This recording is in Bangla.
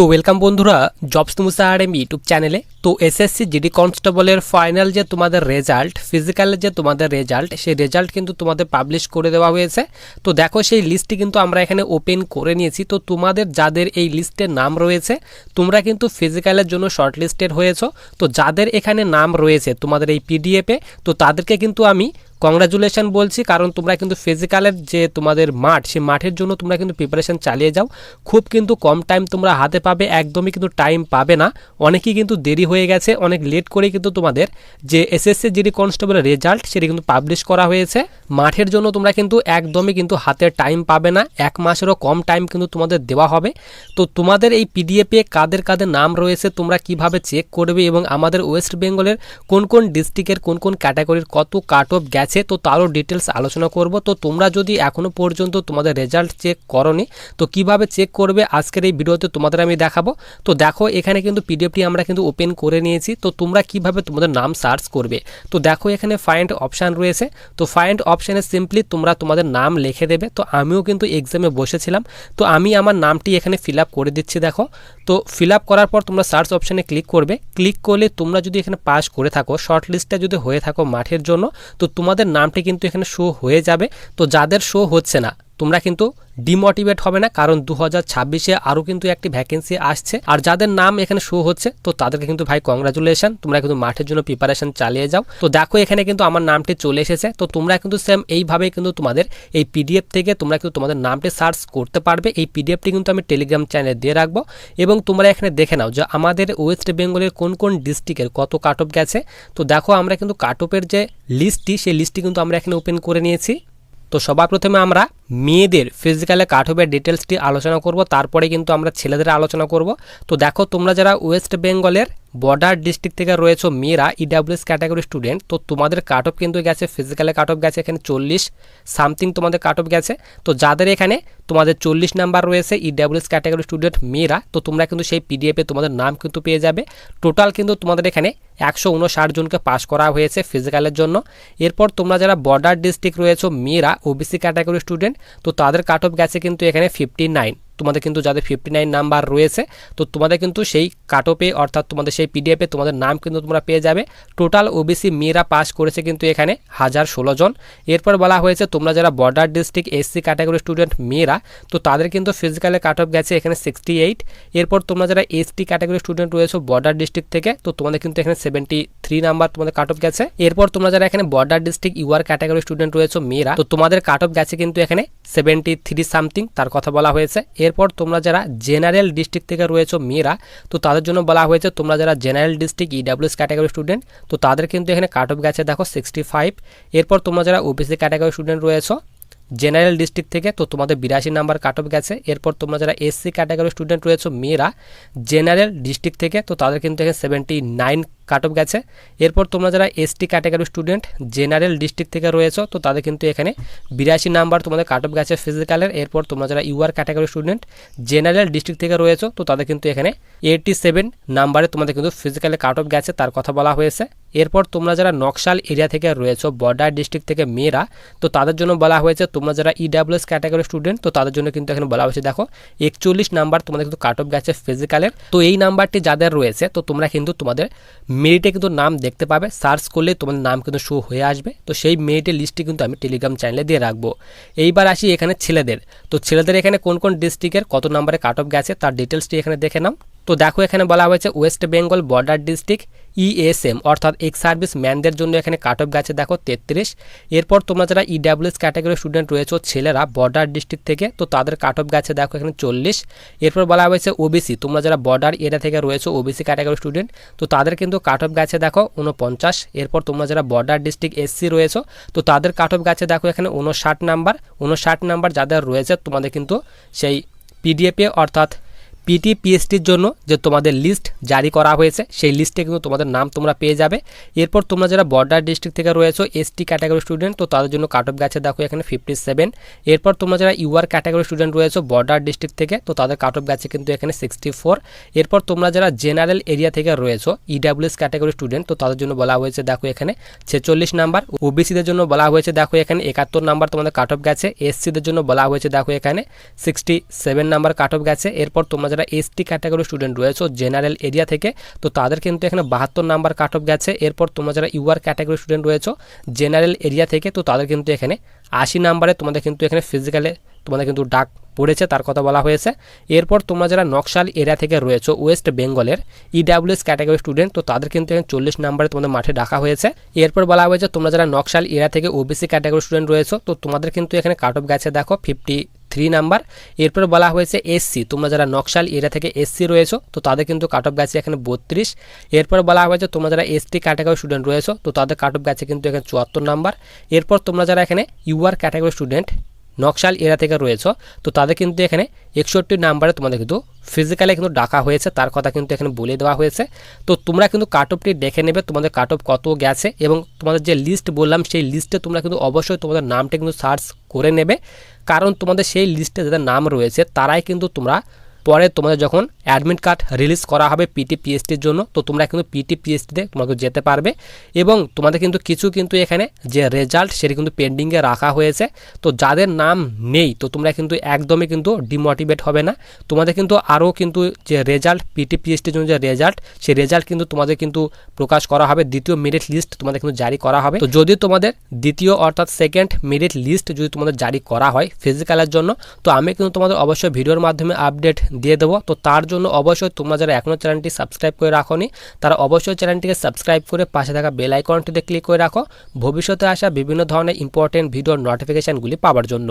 তো ওয়েলকাম বন্ধুরা jobs Musa R M YouTube চ্যানেলে তো এসএসসি জিডি কনস্টেবলের ফাইনাল যে তোমাদের রেজাল্ট ফিজিক্যালের যে তোমাদের রেজাল্ট সেই রেজাল্ট কিন্তু তোমাদের পাবলিশ করে দেওয়া হয়েছে। তো দেখো সেই লিস্টটি কিন্তু আমরা এখানে ওপেন করে নিয়েছি। তো তোমাদের যাদের এই লিস্টের নাম রয়েছে, তোমরা কিন্তু ফিজিক্যালের জন্য শর্ট লিস্টেড হয়েছো। তো যাদের এখানে নাম রয়েছে তোমাদের এই পিডিএফে তো তাদেরকে কিন্তু আমি কংগ্রাচুলেশন বলছি, কারণ তোমরা কিন্তু ফিজিক্যালের যে তোমাদের মাঠ, সেই মাঠের জন্য তোমরা কিন্তু প্রিপারেশান চালিয়ে যাও। খুব কিন্তু কম টাইম তোমরা হাতে পাবে, একদমই কিন্তু টাইম পাবে না। অনেকেই কিন্তু দেরি হয়ে গেছে, অনেক লেট করে কিন্তু তোমাদের যে এসএসসি জিডি কনস্টেবলের রেজাল্ট সেটি কিন্তু পাবলিশ করা হয়েছে। মাঠের জন্য তোমরা কিন্তু একদমই কিন্তু হাতে টাইম পাবে না। এক মাসেরও কম টাইম কিন্তু তোমাদের দেওয়া হবে। তো তোমাদের এই পিডিএফে কাদের কাদের নাম রয়েছে তোমরা কীভাবে চেক করবে এবং আমাদের ওয়েস্ট বেঙ্গলের কোন কোন ডিস্ট্রিক্টের কোন কোন ক্যাটাগরির কত কাট অফ গেছে, তো তারও ডিটেলস আলোচনা করব। তো তোমরা যদি এখনও পর্যন্ত তোমাদের রেজাল্ট চেক করনি, তো কীভাবে চেক করবে আজকের এই ভিডিওতে তোমাদের আমি দেখাবো। তো দেখো, এখানে কিন্তু পিডিএফটি আমরা কিন্তু ওপেন করে নিয়েছি। তো তোমরা কীভাবে তোমাদের নাম সার্চ করবে? তো দেখো, এখানে ফাইন্ড অপশান রয়েছে। তো ফাইন্ড অপশানে সিম্পলি তোমরা তোমাদের নাম লিখে দেবে। তো আমিও কিন্তু এক্সামে বসেছিলাম। তো আমি আমার নামটি এখানে ফিল করে দিচ্ছি, দেখো। তো ফিল করার পর তোমরা সার্চ অপশানে ক্লিক করবে। ক্লিক করলে তোমরা যদি এখানে পাস করে থাকো শর্ট লিস্টে যদি হয়ে থাকো মাঠের জন্য, তো তোমাদের নামটি কিন্তু এখানে শো হয়ে যাবে। তো যাদের শো হচ্ছে না তোমরা কিন্তু ডিমোটিভেট হবে না, কারণ দু হাজার ছাব্বিশে আরও কিন্তু একটি ভ্যাকেন্সি আসছে। আর যাদের নাম এখানে শো হচ্ছে, তো তাদেরকে কিন্তু ভাই কংগ্রাচুলেশন তোমরা কিন্তু মাঠের জন্য প্রিপারেশন চালিয়ে যাও। তো দেখো এখানে কিন্তু আমার নামটি চলে এসেছে, তো তোমরা কিন্তু সেম এইভাবেই কিন্তু তোমাদের এই পিডিএফ থেকে তোমরা কিন্তু তোমাদের নামটি সার্চ করতে পারবে। এই পিডিএফটি কিন্তু আমি টেলিগ্রাম চ্যানেলে দিয়ে রাখব। এবং তোমরা এখানে দেখে নাও যে আমাদের ওয়েস্ট বেঙ্গলের কোন কোন ডিস্ট্রিক্টের কত কাট অফ গেছে। তো দেখো আমরা কিন্তু কাট অফের যে লিস্টটি সেই লিস্টটি কিন্তু আমরা এখানে ওপেন করে নিয়েছি। তো সবার প্রথমে আমরা মেয়েদের ফিজিক্যালে কাঠবের ডিটেলসটি আলোচনা করব, তারপরে কিন্তু আমরা ছেলেদের আলোচনা করব। তো দেখো, তোমরা যারা ওয়েস্ট বেঙ্গলের বর্ডার ডিস্ট্রিক্ট থেকে রয়েছে মেয়েরা ইডাব্লিউএস ক্যাটাগরি স্টুডেন্ট তো তোমাদের কাট অফ কিন্তু গেছে ফিজিক্যালে কাট অফ গেছে এখানে চল্লিশ সামথিং তোমাদের কাট অফ গেছে। তো যাদের এখানে তোমাদের চল্লিশ নাম্বার রয়েছে ইডাব্লিউএস ক্যাটাগরি স্টুডেন্ট মেয়েরা, তো তোমরা কিন্তু সেই পিডিএফে তোমাদের নাম কিন্তু পেয়ে যাবে। টোটাল কিন্তু তোমাদের এখানে একশো উনষাট জনকে পাশ করা হয়েছে ফিজিক্যালের জন্য। এরপর তোমরা যারা বর্ডার ডিস্ট্রিক্ট রয়েছে মেয়েরা ওবিসি ক্যাটাগরি স্টুডেন্ট তো তাদের কাট অফ গেছে কিন্তু এখানে ফিফটি নাইন তোমাদের কিন্তু যাদের ফিফটি নাইন নাম্বার রয়েছে, তো তোমাদের কিন্তু সেই কাটপে অর্থাৎ তোমাদের সেই পিডিএফে তোমাদের নাম কিন্তু তোমরা পেয়ে যাবে। টোটাল ওবিসি মেয়েরা পাস করেছে কিন্তু এখানে হাজার ষোলো জন। এরপর বলা হয়েছে, তোমরা যারা border district SC category student মেয়েরা, তো তাদের কিন্তু ফিজিক্যালে কাট অফ গেছে এখানে সিক্সটি এইট এরপর তোমরা যারা এসটি ক্যাটাগরি স্টুডেন্ট রয়েছে বর্ডার ডিস্ট্রিক্ট থেকে, তো তোমাদের কিন্তু এখানে সেভেন্টি থ্রি নাম্বার তোমাদের কাট অফ গেছে। এরপর তোমরা যারা এখানে border district UR category student রয়েছে মেয়েরা, তো তোমাদের কাট অফ গেছে কিন্তু এখানে সেভেন্টি থ্রি সামথিং তার কথা বলা হয়েছে। এরপর তোমরা যারা জেনারেল ডিস্ট্রিক্ট থেকে রয়েছে মেয়েরা, তো তাদের জন্য বলা হয়েছে, তোমরা যারা general district EWS category student তো তাদের কিন্তু এখানে কাট অফ গেছে দেখো সিক্সটি ফাইভ এরপর তোমরা যারা ওবিসি ক্যাটাগরি স্টুডেন্ট রয়েছে, জেনারেল ডিস্ট্রিক্ট থেকে, তো তোমাদের বিরাশি নাম্বার কাট অফ গেছে এরপর তোমরা যারা এসসি ক্যাটাগরি স্টুডেন্ট রয়েছে, মেয়েরা, জেনারেল ডিস্ট্রিক্ট থেকে, তো তাদের কিন্তু এখানে সেভেন্টি নাইন কাট অফ গেছে। এরপর তোমরা যারা ST category student general district থেকে রয়েছো, তো তাদের কিন্তু এখানে বিরাশি নাম্বার তোমাদের কাট অফ গেছে ফিজিক্যালের এরপর তোমরা যারা UR category student general district থেকে রয়েছো, তো তাদের কিন্তু এখানে এইটটি সেভেন নাম্বারে তোমাদের কিন্তু ফিজিক্যালে কাট অফ গেছে, তার কথা বলা হয়েছে। এরপর তোমরা যারা নকশাল এরিয়া থেকে রয়েছো বর্ডার ডিস্ট্রিক্ট থেকে মেয়েরা, তো তাদের জন্য বলা হয়েছে, তোমরা যারা ইডাব্লিউএস ক্যাটাগরি স্টুডেন্ট তো তাদের জন্য কিন্তু এখানে বলা হয়েছে, দেখো, একচল্লিশ নাম্বার তোমাদের কিন্তু কাট অফ গেছে ফিজিক্যালের তো এই নাম্বারটি যাদের রয়েছে, তো তোমরা কিন্তু তোমাদের মেরিটে কিন্তু নাম দেখতে পাবে। সার্চ করলে তোমাদের নাম কিন্তু শো হয়ে আসবে। তো সেই মেরিটের লিস্টটি কিন্তু আমি টেলিগ্রাম চ্যানেলে দিয়ে রাখব। এইবার আসি এখানে ছেলেদের। তো ছেলেদের এখানে কোন কোন ডিস্ট্রিক্টের কত নাম্বারে কাট অফ গেছে, তার ডিটেলসটি এখানে দেখে নাও। তো দেখো এখানে বলা হয়েছে West Bengal border district ESM অর্থাৎ এক্স সার্ভিস ম্যানদের জন্য এখানে কাট অফ গেছে, দেখো তেত্রিশ। এরপর তোমরা যারা ইডাব্লিউএস ক্যাটাগরি স্টুডেন্ট রয়েছে, ছেলেরা বর্ডার ডিস্ট্রিক্ট থেকে, তো তাদের কাট অফ গেছে, দেখো এখানে চল্লিশ। এরপর বলা হয়েছে ওবিসি তোমরা যারা বর্ডার এরিয়া থেকে রয়েছে ওবিসি ক্যাটাগরি স্টুডেন্ট তো তাদের কিন্তু কাট অফ গেছে, দেখো উনপঞ্চাশ এরপর তোমরা যারা বর্ডার ডিস্ট্রিক্ট এসসি রয়েছে, তো তাদের কাট অফ গেছে, দেখো এখানে উনষাট নাম্বার উনষাট নাম্বার যাদের রয়েছে, তোমাদের কিন্তু সেই পিডিএফে অর্থাৎ পিটি পিএসটির জন্য যে তোমাদের লিস্ট জারি করা হয়েছে, সেই লিস্টে কিন্তু তোমাদের নাম তোমরা পেয়ে যাবে। এরপর তোমরা যারা বর্ডার ডিস্ট্রিক্ট থেকে রয়েছে এসটি ক্যাটাগরি স্টুডেন্ট তো তাদের জন্য কাট অফ গেছে, দেখো এখানে ফিফটি সেভেন এরপর তোমরা যারা ইউআর ক্যাটাগরি স্টুডেন্ট রয়েছে বর্ডার ডিস্ট্রিক্ট থেকে, তো তাদের কাট অফ গেছে কিন্তু এখানে সিক্সটি ফোর এরপর তোমরা যারা জেনারেল এরিয়া থেকে রয়েছে ইডাব্লিউএস ক্যাটাগরি স্টুডেন্ট তো তাদের জন্য বলা হয়েছে, দেখো এখানে ছেচল্লিশ নাম্বার। ওবিসিদের জন্য বলা হয়েছে, দেখো এখানে একাত্তর নাম্বার তোমাদের কাট অফ গেছে। এসসিদের জন্য বলা হয়েছে, দেখো এখানে sixty seven number cut off গেছে। এরপর তোমরা যারা এসটি ক্যাটাগরি স্টুডেন্ট রয়েছে জেনারেল এরিয়া থেকে, তো তাদের কিন্তু এখানে বাহাত্তর নাম্বার কাট অফ গেছে। এরপর তোমরা যারা ইউআর ক্যাটাগরি স্টুডেন্ট রয়েছে জেনারেল এরিয়া থেকে, তো তাদের কিন্তু এখানে আশি নাম্বারে তোমাদের কিন্তু এখানে ফিজিক্যালে তোমাদের কিন্তু ডাক পড়েছে, তার কথা বলা হয়েছে। এরপর তোমরা যারা নকশাল এরিয়া থেকে রয়েছে ওয়েস্ট বেঙ্গলের ইডাব্লিউএস ক্যাটাগরি স্টুডেন্ট তো তাদের কিন্তু এখানে চল্লিশ নাম্বারে তোমাদের মাঠে ডাকা হয়েছে। এরপর বলা হয়েছে, তোমরা যারা নকশাল এরিয়া থেকে ওবিসি ক্যাটাগরি স্টুডেন্ট রয়েছে, তো তোমাদের কিন্তু এখানে কাট অফ গেছে, দেখো ফিফটি থ্রি নাম্বার। এরপর বলা হয়েছে এসসি। তোমরা যারা নকশাল এরিয়া থেকে এসসি রয়েছো, তো তাদের কিন্তু কাট অফ গাছে এখানে বত্রিশ। এরপর বলা হয়েছে তোমরা যারা এসটি ক্যাটাগরি স্টুডেন্ট রয়েছো, তো তাদের কাট অফ গাছে কিন্তু এখানে চুয়াত্তর নাম্বার। এরপর তোমরা যারা এখানে ইউআর ক্যাটাগরি স্টুডেন্ট নকশাল এরা থেকে রয়েছ। তো তাদের কিন্তু এখানে একষট্টি নাম্বারে তোমাদের কিন্তু ফিজিক্যালি কিন্তু ডাকা হয়েছে, তার কথা কিন্তু এখানে বলে দেওয়া হয়েছে। তো তোমরা কিন্তু কাট অফটি দেখে নেবে, তোমাদের কাট অফ কত গেছে এবং তোমাদের যে লিস্ট বললাম, সেই লিস্টে তোমরা কিন্তু অবশ্যই তোমাদের নামটা কিন্তু সার্চ করে নেবে। কারণ তোমাদের সেই লিস্টে যাদের নাম রয়েছে, তারাই কিন্তু তোমরা পরে তোমাদের যখন অ্যাডমিট কার্ড রিলিজ করা হবে পিটি পিএসটির জন্য, তো তোমরা কিন্তু পিটি পিএসটিতে তোমাকে যেতে পারবে। এবং তোমাদের কিন্তু কিছু কিন্তু এখানে যে রেজাল্ট সেটা কিন্তু পেন্ডিংয়ে রাখা হয়েছে। তো যাদের নাম নেই, তো তোমরা কিন্তু একদমই কিন্তু ডিমোটিভেট হবে না। তোমাদের কিন্তু আরও কিন্তু যে রেজাল্ট পিটি পিএসটির জন্য যে রেজাল্ট সেই রেজাল্ট কিন্তু তোমাদের কিন্তু প্রকাশ করা হবে। দ্বিতীয় মেরিট লিস্ট তোমাদের কিন্তু জারি করা হবে। তো যদি তোমাদের দ্বিতীয় অর্থাৎ সেকেন্ড মেরিট লিস্ট যদি তোমাদের জারি করা হয় ফিজিক্যালের জন্য, তো আমি কিন্তু তোমাদের অবশ্যই ভিডিওর মাধ্যমে আপডেট দিয়ে দেবো। তো তার জন্য অবশ্যই তোমরা যারা এখনও চ্যানেলটি সাবস্ক্রাইব করে রাখোনি, তারা অবশ্যই চ্যানেলটিকে সাবস্ক্রাইব করে পাশে থাকা বেল আইকনটিতে ক্লিক করে রাখো। ভবিষ্যতে আসা বিভিন্ন ধরনের ইম্পর্টেন্ট ভিডিও নোটিফিকেশানগুলি পাওয়ার জন্য।